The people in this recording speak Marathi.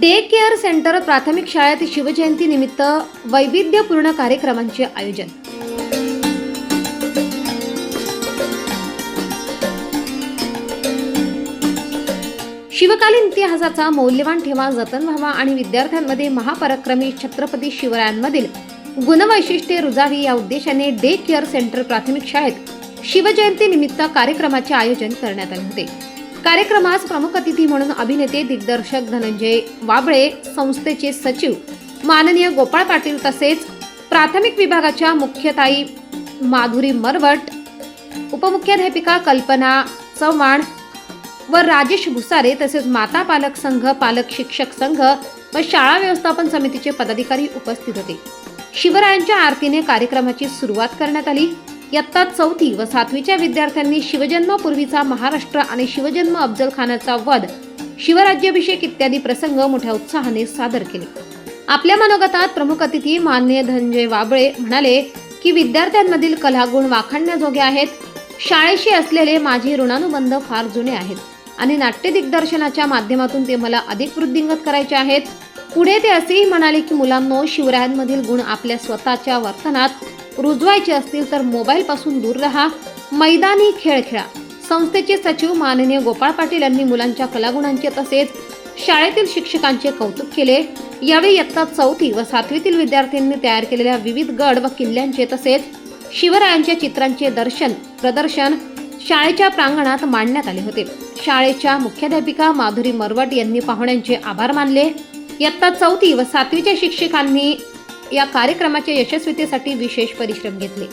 डे केअर सेंटर प्राथमिक शाळेत शिवजयंती निमित्त वैविध्यपूर्ण कार्यक्रमांचे आयोजन. शिवकालीन इतिहासाचा मौल्यवान ठेवा जतन व्हावा आणि विद्यार्थ्यांमध्ये महापराक्रमी छत्रपती शिवरायांमधील गुणवैशिष्ट्ये रुजावी या उद्देशाने डे केअर सेंटर प्राथमिक शाळेत शिवजयंती निमित्त कार्यक्रमाचे आयोजन करण्यात आले होते. कार्यक्रमास प्रमुख अतिथी म्हणून अभिनेते दिग्दर्शक धनंजय वाबळे संस्थेचे सचिव माननीय गोपाळ पाटील तसेच प्राथमिक विभागाच्या मुख्यताई माधुरी मरवट उपमुख्याध्यापिका कल्पना चव्हाण व राजेश भुसारे तसेच माता पालक संघ पालक शिक्षक संघ व शाळा व्यवस्थापन समितीचे पदाधिकारी उपस्थित होते. शिवरायांच्या आरतीने कार्यक्रमाची सुरुवात करण्यात आली. इयत्ता चौथी व सातवीच्या विद्यार्थ्यांनी शिवजन्मापूर्वीचा महाराष्ट्र आणि शिवजन्म अफजल खानाचा वध शिवराज्याभिषेक इत्यादी प्रसंग मोठ्या उत्साहाने सादर केले. आपल्या मनोगतात प्रमुख अतिथी मान्य धनंजय वाबळे म्हणाले की विद्यार्थ्यांमधील कलागुण वाखाणण्याजोगे आहेत. शाळेशी असलेले माझे ऋणानुबंध फार जुने आहेत आणि नाट्य दिग्दर्शनाच्या माध्यमातून ते मला अधिक वृद्धिंगत करायचे आहेत. पुढे ते असेही म्हणाले की मुलांनो शिवरायांमधील गुण आपल्या स्वतःच्या वर्तनात रुजवायचे असतील तर मोबाईलपासून दूर राहा. मैदानी खेळ खेळा. संस्थेचे सचिव माननीय गोपाळ पाटील यांनी मुलांच्या कलागुणांचे तसेच शाळेतील शिक्षकांचे कौतुक केले. यावेळी इयत्ता चौथी व सातवीतील विद्यार्थ्यांनी तयार केलेल्या विविध गड व किल्ल्यांचे तसेच शिवरायांच्या चित्रांचे दर्शन प्रदर्शन शाळेच्या प्रांगणात मांडण्यात आले होते. शाळेच्या मुख्याध्यापिका माधुरी मरवट यांनी पाहुण्यांचे आभार मानले. इयत्ता चौथी व सातवीच्या शिक्षकांनी या कार्यक्रमाच्या यशस्वीतेसाठी विशेष परिश्रम घेतले.